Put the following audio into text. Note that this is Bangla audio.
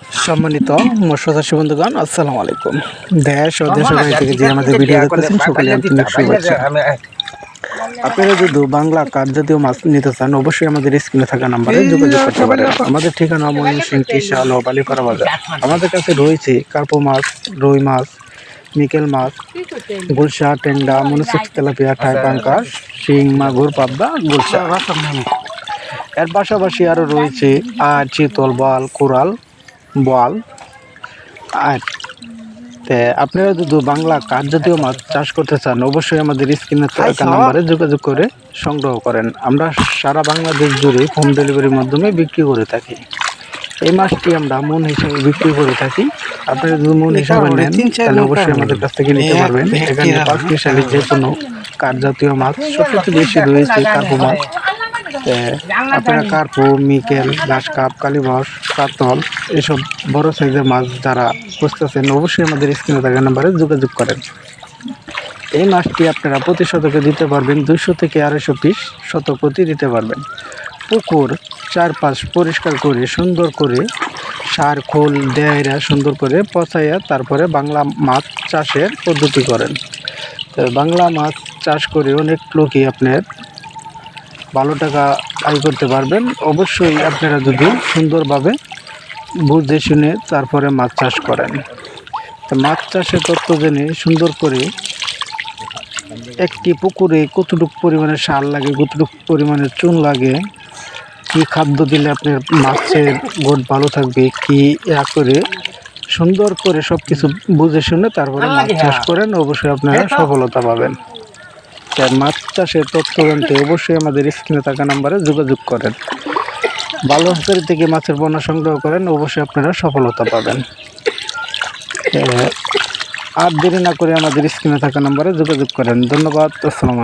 সম্মানিত মৎস্যচাষী বন্ধুগণ আসসালামু আলাইকুম। দেশ ও দেশের বাইরে থেকে যে আমাদের ভিডিও দেখতেছেন সকলে আন্তরিক শুভেচ্ছা। আপনারা যদি বাংলা কাঠ জাতীয় মাছ নিতে চান অবশ্যই আমাদের স্ক্রিনে থাকা নাম্বারে যোগাযোগ করতে পারেন। আমাদের ঠিকানা ময়মনসিংহ টিশাল ও বালিপাড়া বাজার। আমাদের কাছে রয়েছে কার্পো মাছ রুই মাছ মিকেল মাছ গুলশা টেন্ডা মনুসিক তেলাপিয়া টাই পাঙ্কাস শিং মাগুর পাবদা গুলশা। এর পাশাপাশি আরও রয়েছে আর চিতল বাল কোরাল বল। আর তে আপনারা যদি বাংলা কাঠ জাতীয় মাছ চাষ করতে চান অবশ্যই আমাদের স্ক্রিনে থাকা নাম্বারে যোগাযোগ করে সংগ্রহ করেন। আমরা সারা বাংলাদেশ জুড়ে হোম ডেলিভারির মাধ্যমে বিক্রি করে থাকি। এই মাছটি আমরা মন হিসাবে বিক্রি করে থাকি। আপনারা যদি মন হিসাবে নেন তাহলে অবশ্যই আমাদের কাছ থেকে নিতে পারবেন। এখানে পাঁচ হিসাবে যে কোনো কাঠ জাতীয় মাছ সবচেয়ে বেশি রয়েছে কার্পো মাছ। আপনারা কার্পু মিকেল কাপ কালীবস কাতল এসব বড় সাইজের মাছ যারা খুঁজতেছেন অবশ্যই আমাদের স্ক্রিনে থাকা নাম্বারে যোগাযোগ করেন। এই মাছটি আপনারা প্রতি শতকে দিতে পারবেন দুইশো থেকে আড়াইশো পিস শত প্রতি দিতে পারবেন। পুকুর চারপাশ পরিষ্কার করে সুন্দর করে সার খোল দেয়রা সুন্দর করে পচাইয়া তারপরে বাংলা মাছ চাষের পদ্ধতি করেন। তো বাংলা মাছ চাষ করে অনেক লোকই আপনার ভালো টাকা আয় করতে পারবেন। অবশ্যই আপনারা যদি সুন্দরভাবে বুঝে শুনে তারপরে মাছ চাষ করেন। তো মাছ চাষের তথ্য জেনে সুন্দর করে একটি পুকুরে কতটুকু পরিমাণে সার লাগে কতটুকু পরিমাণে চুন লাগে কি খাদ্য দিলে আপনার মাছের গোট ভালো থাকবে কি ইয়া করে সুন্দর করে সব কিছু বুঝে শুনে তারপরে মাছ চাষ করেন। অবশ্যই আপনারা সফলতা পাবেন। তাই মাছ চাষের তথ্য জানতে অবশ্যই আমাদের স্ক্রিনে থাকা নাম্বারে যোগাযোগ করেন। ভালো হাজারি থেকে মাছের বন্যা সংগ্রহ করেন, অবশ্যই আপনারা সফলতা পাবেন। আর দেরি না করে আমাদের স্ক্রিনে থাকা নাম্বারে যোগাযোগ করেন। ধন্যবাদ, আসসালাম